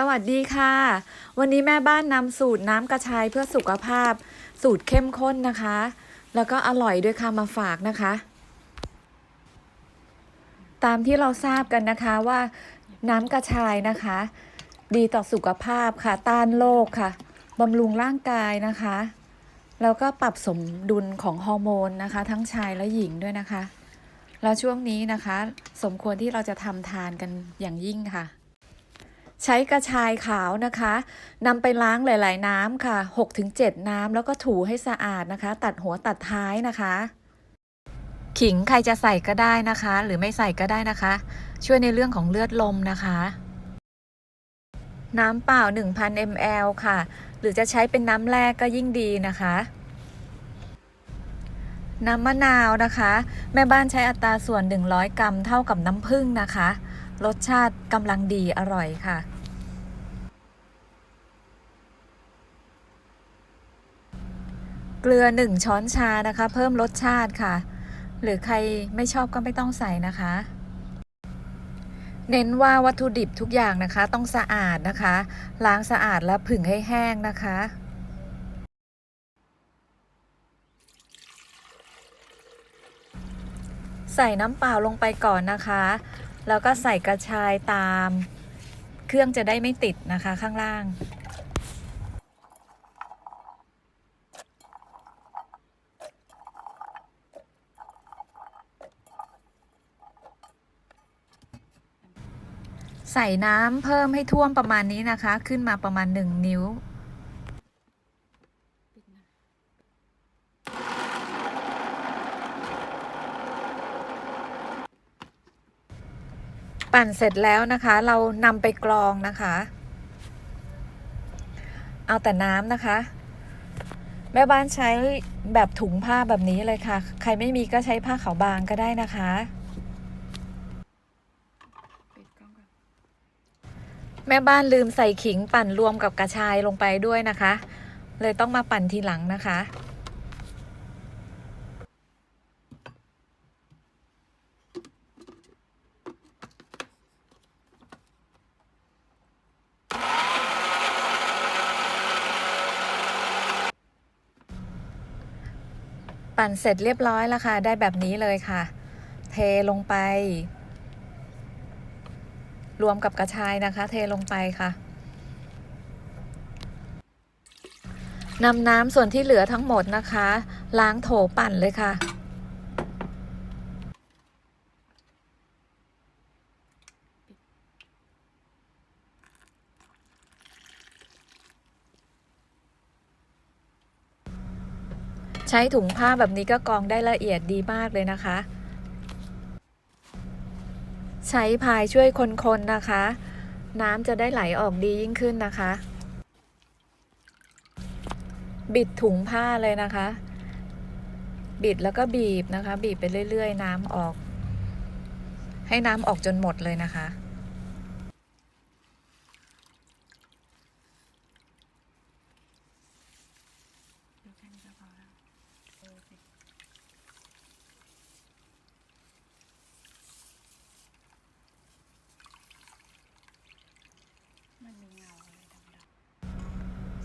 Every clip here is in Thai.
สวัสดีค่ะ วันนี้แม่บ้านนำสูตรน้ำกระชายเพื่อสุขภาพ สูตรเข้มข้นนะคะ แล้วก็อร่อยด้วยค่ะมาฝากนะคะ ตามที่เราทราบกันนะคะว่าน้ำกระชายนะคะ ดีต่อสุขภาพค่ะ ต้านโรคค่ะบำรุงร่างกายนะคะ แล้วก็ปรับสมดุลของฮอร์โมนนะคะ ทั้งชายและหญิงด้วยนะคะ แล้วช่วงนี้นะคะ สมควรที่เราจะทำทานกันอย่างยิ่งค่ะ ใช้กระชายขาวนะคะนำไปล้างหลาย ๆ น้ำค่ะ 6-7 น้ำแล้วก็ถูให้สะอาดนะคะ ตัดหัวตัดท้ายนะคะ ขิงใครจะใส่ก็ได้นะคะ หรือไม่ใส่ก็ได้นะคะ ช่วยในเรื่องของเลือดลมนะคะ น้ำเปล่า 1,000 ml ค่ะ หรือจะใช้เป็นน้ำแร่ก็ยิ่งดีนะคะน้ำมะนาวนะคะ แม่บ้านใช้อัตราส่วน 100 กรัมเท่ากับน้ำผึ้งนะคะ รสชาติกำลังดีอร่อยค่ะ เกลือ 1 ช้อนชานะคะ เพิ่มรสชาติค่ะ หรือใครไม่ชอบก็ไม่ต้องใส่นะคะ เน้นว่าวัตถุดิบทุกอย่างนะคะ ต้องสะอาดนะคะ ล้างสะอาดและผึ่งให้แห้งนะคะใส่น้ำเปล่าลงไปก่อนนะคะ แล้วก็ใส่กระชายตาม เครื่องจะได้ไม่ติดนะคะข้างล่างใส่น้ำเพิ่มให้ท่วมประมาณนี้นะคะ ขึ้นมาประมาณ 1 นิ้ว ปั่นเสร็จแล้วนะคะ เรานำไปกรองนะคะ เอาแต่น้ำนะคะ แม่บ้านใช้แบบถุงผ้าแบบนี้เลยค่ะ ใครไม่มีก็ใช้ผ้าขาวบางก็ได้นะคะแม่บ้านลืมใส่ขิงปั่นรวมกับกระชายลงไปด้วยนะคะ เลยต้องมาปั่นทีหลังนะคะ ปั่นเสร็จเรียบร้อยแล้วค่ะ ได้แบบนี้เลยค่ะ เทลงไป รวมกับกระชายนะคะ เทลงไปค่ะนำน้ำส่วนที่เหลือทั้งหมดนะคะ ล้างโถปั่นเลยค่ะ ใช้ถุงผ้าแบบนี้ก็กรองได้ละเอียดดีมากเลยนะคะ ใช้พายช่วยคนๆนะคะ น้ำจะได้ไหลออกดียิ่งขึ้นนะคะ บิดถุงผ้าเลยนะคะ บิดแล้วก็บีบนะคะ บีบไปเรื่อยๆ น้ำออก ให้น้ำออกจนหมดเลยนะคะ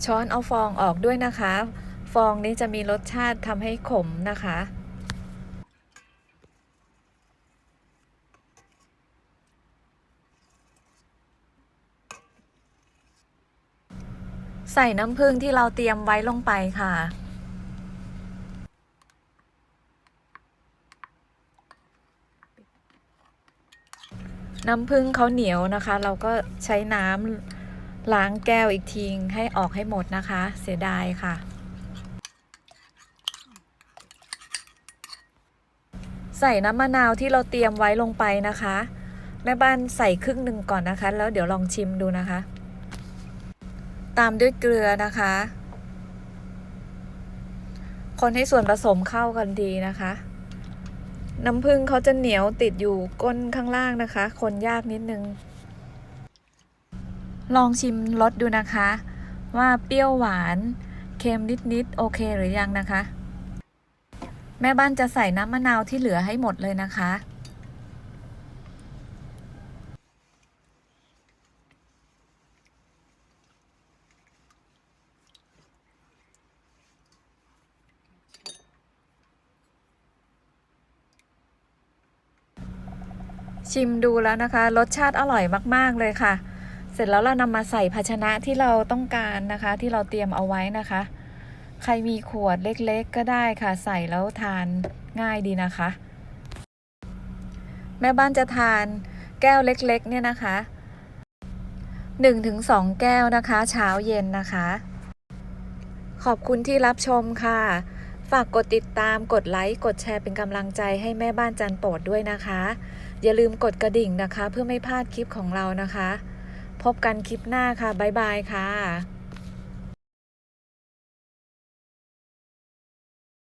ช้อนเอาฟองออกด้วยนะคะ ฟองนี้จะมีรสชาติทำให้ขมนะคะใส่น้ำผึ้งที่เราเตรียมไว้ลงไปค่ะ น้ำผึ้งเขาเหนียวนะคะ เราก็ใช้น้ำ ล้างแก้วอีกทีให้ออกให้หมดนะคะ เสียดายค่ะ ใส่น้ำมะนาวที่เราเตรียมไว้ลงไปนะคะ แม่บ้านใส่ครึ่งหนึ่งก่อนนะคะ แล้วเดี๋ยวลองชิมดูนะคะ ตามด้วยเกลือนะคะ คนให้ส่วนผสมเข้ากันดีนะคะน้ำผึ้งเขาจะเหนียวติดอยู่ก้นข้างล่างนะคะ คนยากนิดนึง ลองชิมรสดูนะคะ ว่าเปรี้ยวหวานเค็มนิดๆโอเคหรือยังนะคะ แม่บ้านจะใส่น้ำมะนาวที่เหลือให้หมดเลยนะคะ ชิมดูแล้วนะคะ รสชาติอร่อยมาก ๆ เลยค่ะ เสร็จแล้วเรานำมาใส่ภาชนะที่เราต้องการนะคะ ที่เราเตรียมเอาไว้นะคะ ใครมีขวดเล็กๆ ก็ได้ค่ะ ใส่แล้วทานง่ายดีนะคะ แม่บ้านจะทานแก้วเล็กๆ เนี่ยนะคะ 1-2 แก้วนะคะ เช้าเย็นนะคะ ขอบคุณที่รับชมค่ะ ฝากกดติดตามกดไลค์กดแชร์เป็นกำลังใจให้แม่บ้านจันโปรดด้วยนะคะ อย่าลืมกดกระดิ่งนะคะ เพื่อไม่พลาดคลิปของเรานะคะ พบกันคลิปหน้าค่ะ บ๊ายบายค่ะ